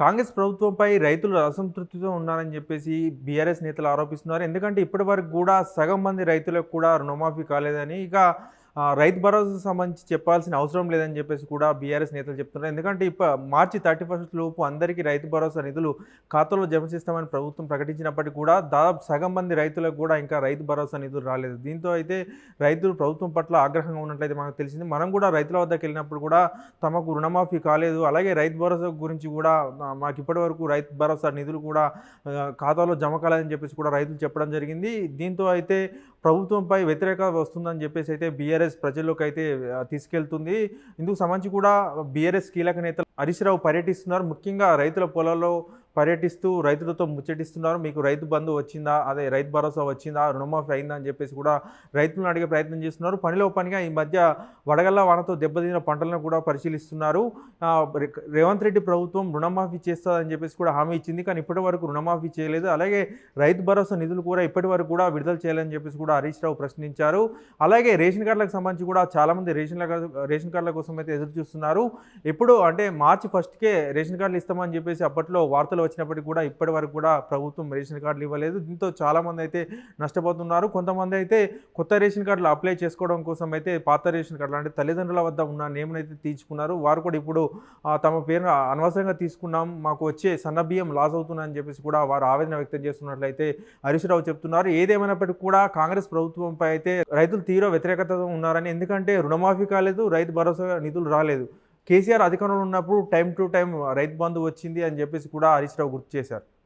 కాంగ్రెస్ ప్రభుత్వంపై రైతులు అసంతృప్తితో ఉన్నారని చెప్పేసి బీఆర్ఎస్ నేతలు ఆరోపిస్తున్నారు. ఎందుకంటే ఇప్పటి వరకు కూడా సగం మంది రైతులకు కూడా రుణమాఫీ కాలేదని ఇక రైతు భరోసా సంబంధించి చెప్పాల్సిన అవసరం లేదని చెప్పేసి కూడా బీఆర్ఎస్ నేతలు చెప్తున్నారు. ఎందుకంటే ఇప్పుడు మార్చి థర్టీ ఫస్ట్ లోపు అందరికీ రైతు భరోసా నిధులు ఖాతాలో జమ చేస్తామని ప్రభుత్వం ప్రకటించినప్పటికీ కూడా దాదాపు సగం మంది రైతులకు కూడా ఇంకా రైతు భరోసా నిధులు రాలేదు. దీంతో అయితే రైతులు ప్రభుత్వం పట్ల ఆగ్రహంగా ఉన్నట్లయితే మనకు తెలిసింది. మనం కూడా రైతుల వద్దకు వెళ్ళినప్పుడు కూడా తమకు రుణమాఫీ కాలేదు. అలాగే రైతు భరోసా గురించి కూడా మాకు ఇప్పటి వరకు రైతు భరోసా నిధులు కూడా ఖాతాలో జమ కాలేదని చెప్పేసి కూడా రైతులు చెప్పడం జరిగింది. దీంతో అయితే ప్రభుత్వంపై వ్యతిరేకత వస్తుందని చెప్పేసి అయితే బీఆర్ బీఆర్ఎస్ ప్రజల్లోకి అయితే తీసుకెళ్తుంది. ఇందుకు సంబంధించి కూడా బీఆర్ఎస్ కీలక నేతలు హరీష్ రావు పర్యటిస్తున్నారు. ముఖ్యంగా రైతుల పొలాల్లో పర్యటిస్తూ రైతులతో ముచ్చటిస్తున్నారు. మీకు రైతు బంధు వచ్చిందా? అదే రైతు భరోసా వచ్చిందా? రుణమాఫీ అయిందా అని చెప్పేసి కూడా రైతులను అడిగే ప్రయత్నం చేస్తున్నారు. పనిలో పనిగా ఈ మధ్య వడగళ్ళ వానతో దెబ్బతిన పంటలను కూడా పరిశీలిస్తున్నారు. రేవంత్ రెడ్డి ప్రభుత్వం రుణమాఫీ చేస్తుందని చెప్పేసి కూడా హామీ ఇచ్చింది. కానీ ఇప్పటి వరకు రుణమాఫీ చేయలేదు. అలాగే రైతు భరోసా నిధులు కూడా ఇప్పటి వరకు కూడా విడుదల చేయాలని చెప్పేసి కూడా హరీష్ రావు ప్రశ్నించారు. అలాగే రేషన్ కార్డులకు సంబంధించి కూడా చాలామంది రేషన్ రేషన్ కార్డుల కోసం అయితే ఎదురు చూస్తున్నారు. ఎప్పుడు అంటే మార్చి ఫస్ట్కే రేషన్ కార్డులు ఇస్తామని చెప్పేసి అప్పట్లో వార్తలు వచ్చినప్పటికీ కూడా ఇప్పటి వరకు కూడా ప్రభుత్వం రేషన్ కార్డులు ఇవ్వలేదు. దీంతో చాలామంది అయితే నష్టపోతున్నారు. కొంతమంది అయితే కొత్త రేషన్ కార్డులు అప్లై చేసుకోవడం కోసం అయితే పాత రేషన్ కార్డులు అంటే తల్లిదండ్రుల వద్ద ఉన్న నేమ్ని అయితే తీసుకున్నారు వారు కూడా ఇప్పుడు తమ పేరును అనవసరంగా తీసుకున్నాం. మాకు వచ్చే సన్న బియ్యం లాస్ అవుతుందని చెప్పేసి కూడా వారు ఆవేదన వ్యక్తం చేస్తున్నట్లయితే హరీష్ రావు చెప్తున్నారు. ఏదేమైనప్పటికీ కూడా కాంగ్రెస్ ప్రభుత్వంపై అయితే రైతులు తీవ్ర వ్యతిరేకత ఉన్నారని. ఎందుకంటే రుణమాఫీ కాలేదు రైతు భరోసా నిధులు రాలేదు. కేసీఆర్ అధికారంలో ఉన్నప్పుడు time to time Rythu Bandhu వచ్చింది అని చెప్పేసి కూడా హరీష్ రావు గుర్తు చేశారు.